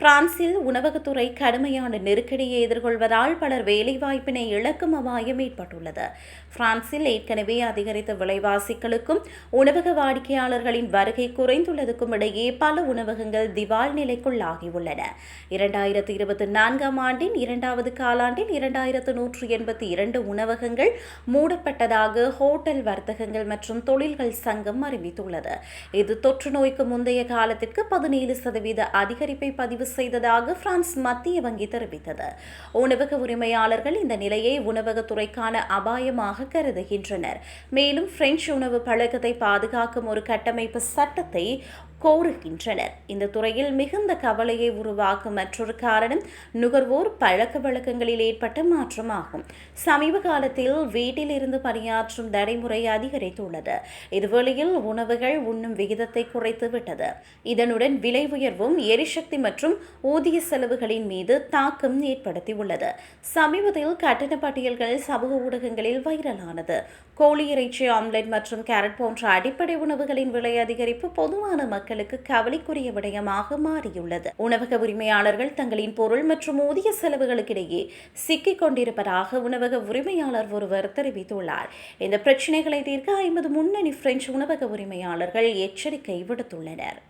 பிரான்சில் உணவகத்துறை கடுமையான நெருக்கடியை எதிர்கொள்வதால் பலர் வேலைவாய்ப்பினை இழக்கும் அபாயம் ஏற்பட்டுள்ளது. பிரான்சில் ஏற்கனவே அதிகரித்த விலைவாசிகளுக்கும் உணவக வாடிக்கையாளர்களின் வருகை குறைந்துள்ளதுக்கும் இடையே பல உணவகங்கள் திவால் நிலைக்குள்ளாகியுள்ளன. இரண்டாயிரத்தி இருபத்தி நான்காம் ஆண்டின் இரண்டாவது காலாண்டில் இரண்டாயிரத்து நூற்று எண்பத்தி இரண்டு உணவகங்கள் மூடப்பட்டதாக ஹோட்டல் வர்த்தகங்கள் மற்றும் தொழில்கள் சங்கம் அறிவித்துள்ளது. இது தொற்று நோய்க்கு முந்தைய காலத்திற்கு பதினேழு சதவீத அதிகரிப்பை பதிவு செய்ததாக பிரான்ஸ் மத்திய வங்கி தெரிவித்தது. உணவக உரிமையாளர்கள் இந்த நிலையை உணவகத்துறைக்கான அபாயமாக கருதுகின்றனர். மேலும் பிரெஞ்சு உணவு பழக்கத்தை பாதுகாக்கும் ஒரு கட்டமைப்பு சட்டத்தை கோருகின்றனர். இந்த துறையில் மிகுந்த கவலையை உருவாக்கும் மற்றொரு காரணம் நுகர்வோர் பழக்க வழக்கங்களில் ஏற்பட்ட மாற்றமாகும். சமீப காலத்தில் வீட்டில் இருந்து பணியாற்றும் நடைமுறை அதிகரித்துள்ளது. இதுவழியில் உணவுகள் உண்ணும் விகிதத்தை குறைத்து விட்டது. இதனுடன் விலை உயர்வும் எரிசக்தி மற்றும் ஊதிய செலவுகளின் மீது தாக்கம் ஏற்படுத்தியுள்ளது. சமீபத்தில் கட்டண பட்டியல்கள் சமூக ஊடகங்களில் வைரலானது. கோழி இறைச்சி ஆம்லெட் மற்றும் கேரட் போன்ற அடிப்படை உணவுகளின் விலை அதிகரிப்பு பொதுவான மக்கள் மக்களுக்கு கவலைக்குரிய விடயமாக மாறியுள்ளது. உணவக உரிமையாளர்கள் தங்களின் பொருள் மற்றும் ஊதிய செலவுகளுக்கிடையே சிக்கிக் கொண்டிருப்பதாக உணவக உரிமையாளர் ஒருவர் தெரிவித்துள்ளார். இந்த பிரச்சினைகளை தீர்க்க ஐம்பது முன்னணி பிரெஞ்சு உணவக உரிமையாளர்கள் எச்சரிக்கை விடுத்துள்ளனர்.